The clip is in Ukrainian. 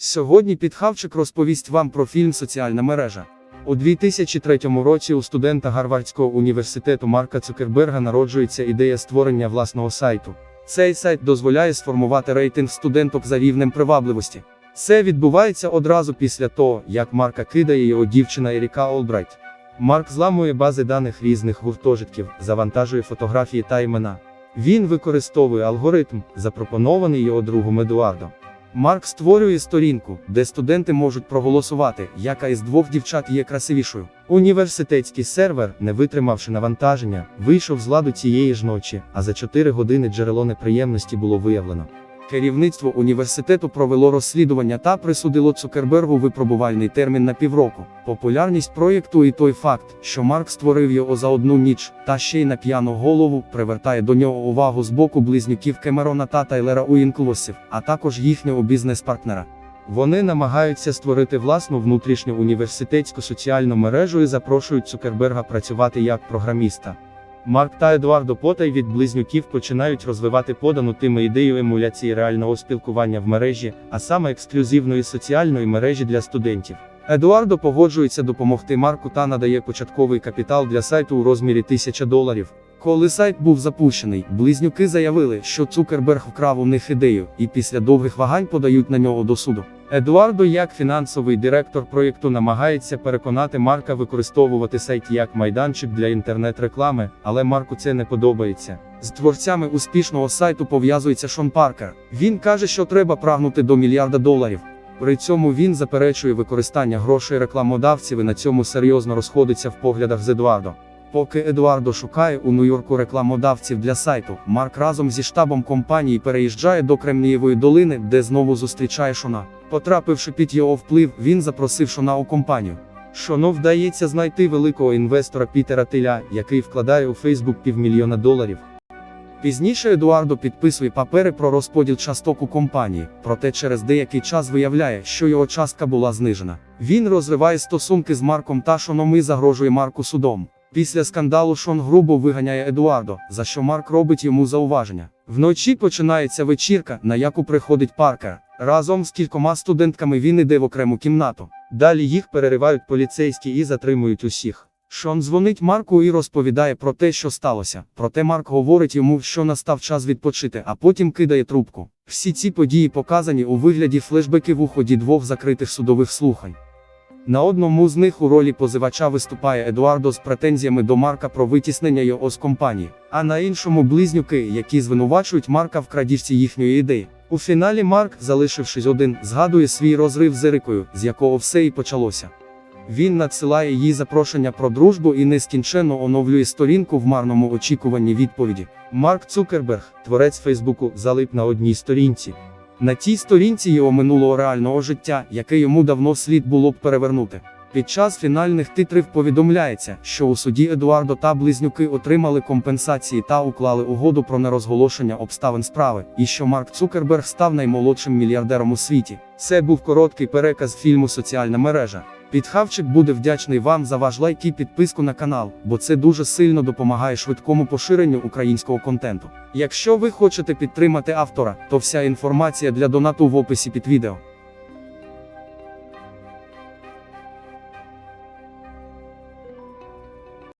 Сьогодні підхавчик розповість вам про фільм Соціальна мережа. У 2003 році у студента Гарвардського університету Марка Цукерберга народжується ідея створення власного сайту. Цей сайт дозволяє сформувати рейтинг студенток за рівнем привабливості. Це відбувається одразу після того, як Марка кидає його дівчина Еріка Олбрайт. Марк зламує бази даних різних гуртожитків, завантажує фотографії та імена. Він використовує алгоритм, запропонований його другом Едуардо. Марк створює сторінку, де студенти можуть проголосувати, яка із двох дівчат є красивішою. Університетський сервер, не витримавши навантаження, вийшов з ладу цієї ж ночі, а за 4 години джерело неприємності було виявлено. Керівництво університету провело розслідування та присудило Цукербергу випробувальний термін на півроку. Популярність проєкту і той факт, що Марк створив його за одну ніч, та ще й на п'яну голову, привертає до нього увагу з боку близнюків Кемерона та Тайлера Уінклосів, а також їхнього бізнес-партнера. Вони намагаються створити власну внутрішню університетську соціальну мережу і запрошують Цукерберга працювати як програміста. Марк та Едуардо Потай від близнюків починають розвивати подану тими ідею емуляції реального спілкування в мережі, а саме ексклюзивної соціальної мережі для студентів. Едуардо погоджується допомогти Марку та надає початковий капітал для сайту у розмірі 1000 доларів. Коли сайт був запущений, близнюки заявили, що Цукерберг вкрав у них ідею, і після довгих вагань подають на нього до суду. Едуардо, як фінансовий директор проєкту, намагається переконати Марка використовувати сайт як майданчик для інтернет-реклами, але Марку це не подобається. З творцями успішного сайту пов'язується Шон Паркер. Він каже, що треба прагнути до мільярда доларів. При цьому він заперечує використання грошей рекламодавців і на цьому серйозно розходиться в поглядах з Едуардо. Поки Едуардо шукає у Нью-Йорку рекламодавців для сайту, Марк разом зі штабом компанії переїжджає до Кремнієвої долини, де знову зустрічає Шона. Потрапивши під його вплив, він запросив Шона у компанію. Шону вдається знайти великого інвестора Пітера Тиля, який вкладає у Фейсбук півмільйона доларів. Пізніше Едуардо підписує папери про розподіл часток у компанії, проте через деякий час виявляє, що його частка була знижена. Він розриває стосунки з Марком та Шоном і загрожує Марку судом. Після скандалу Шон грубо виганяє Едуардо, за що Марк робить йому зауваження. Вночі починається вечірка, на яку приходить Паркер. Разом з кількома студентками він іде в окрему кімнату. Далі їх переривають поліцейські і затримують усіх. Шон дзвонить Марку і розповідає про те, що сталося. Проте Марк говорить йому, що настав час відпочити, а потім кидає трубку. Всі ці події показані у вигляді флешбеків у ході двох закритих судових слухань. На одному з них у ролі позивача виступає Едуардо з претензіями до Марка про витіснення його з компанії, а на іншому близнюки, які звинувачують Марка в крадіжці їхньої ідеї. У фіналі Марк, залишившись один, згадує свій розрив з Ерикою, з якого все і почалося. Він надсилає їй запрошення про дружбу і нескінченно оновлює сторінку в марному очікуванні відповіді. Марк Цукерберг, творець Фейсбуку, залип на одній сторінці. На тій сторінці його минулого реального життя, яке йому давно слід було б перевернути. Під час фінальних титрів повідомляється, що у суді Едуардо та близнюки отримали компенсації та уклали угоду про нерозголошення обставин справи, і що Марк Цукерберг став наймолодшим мільярдером у світі. Це був короткий переказ фільму Соціальна мережа. Підхавчик буде вдячний вам за ваш лайк і підписку на канал, бо це дуже сильно допомагає швидкому поширенню українського контенту. Якщо ви хочете підтримати автора, то вся інформація для донату в описі під відео.